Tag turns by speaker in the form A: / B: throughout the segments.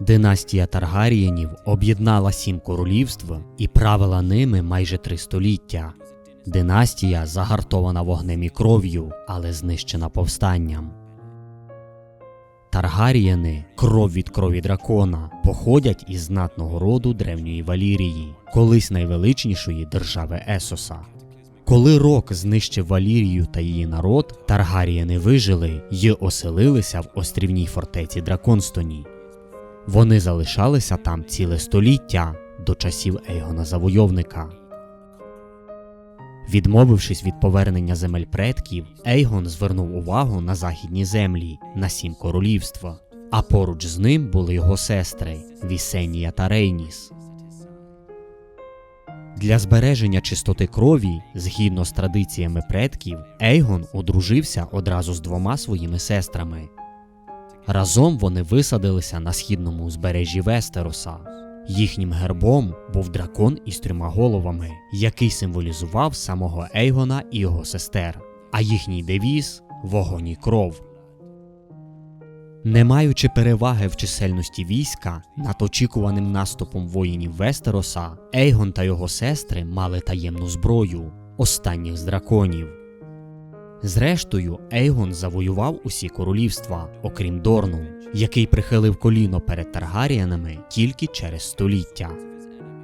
A: Династія Таргарієнів об'єднала сім королівств і правила ними майже три століття. Династія загартована вогнем і кров'ю, але знищена повстанням. Таргарієни, кров від крові дракона, походять із знатного роду древньої Валірії, колись найвеличнішої держави Есоса. Коли Рок знищив Валірію та її народ, Таргарієни вижили й оселилися в острівній фортеці Драконстоні. Вони залишалися там ціле століття до часів Ейгона Завойовника. Відмовившись від повернення земель предків, Ейгон звернув увагу на західні землі, на сім королівств, а поруч з ним були його сестри Вісенія та Рейніс. Для збереження чистоти крові, згідно з традиціями предків, Ейгон одружився одразу з двома своїми сестрами. Разом вони висадилися на східному узбережжі Вестероса. Їхнім гербом був дракон із трьома головами, який символізував самого Ейгона і його сестер, а їхній девіз вогонь і кров. Не маючи переваги в чисельності війська над очікуваним наступом воїнів Вестероса, Ейгон та його сестри мали таємну зброю останніх з драконів. Зрештою, Ейгон завоював усі королівства, окрім Дорну, який прихилив коліно перед Таргаріянами тільки через століття.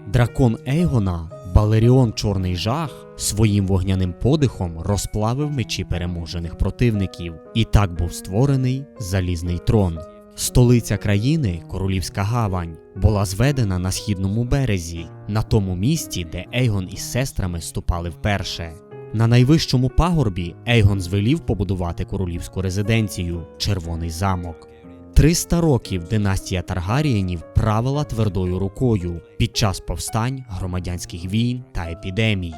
A: Дракон Ейгона, Балеріон Чорний Жах, своїм вогняним подихом розплавив мечі переможених противників, і так був створений залізний трон. Столиця країни, Королівська Гавань, була зведена на східному березі, на тому місці, де Ейгон із сестрами ступали вперше. На найвищому пагорбі Ейгон звелів побудувати королівську резиденцію Червоний замок. 300 років династія Таргарієнів правила твердою рукою під час повстань, громадянських війн та епідемій.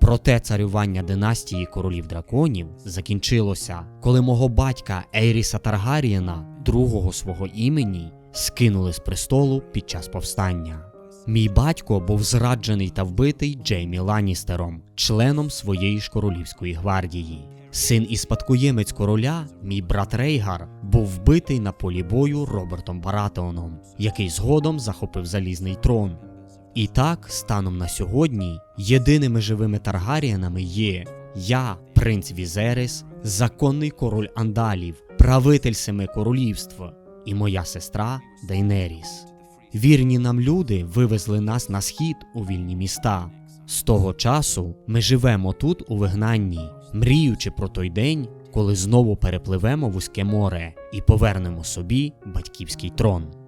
A: Проте царювання династії королів драконів закінчилося, коли мого батька Ейріса Таргарієна, другого свого імені, скинули з престолу під час повстання. Мій батько був зраджений та вбитий Джеймі Ланністером, членом своєї ж королівської гвардії. Син і спадкоємець короля, мій брат Рейгар, був вбитий на полі бою Робертом Баратеоном, який згодом захопив залізний трон. І так, станом на сьогодні, єдиними живими Таргаріянами є я, принц Візерис, законний король Андалів, правитель семи королівств, і моя сестра Дейнеріс. Вірні нам люди вивезли нас на схід у вільні міста. З того часу ми живемо тут у вигнанні, мріючи про той день, коли знову перепливемо вузьке море і повернемо собі батьківський трон.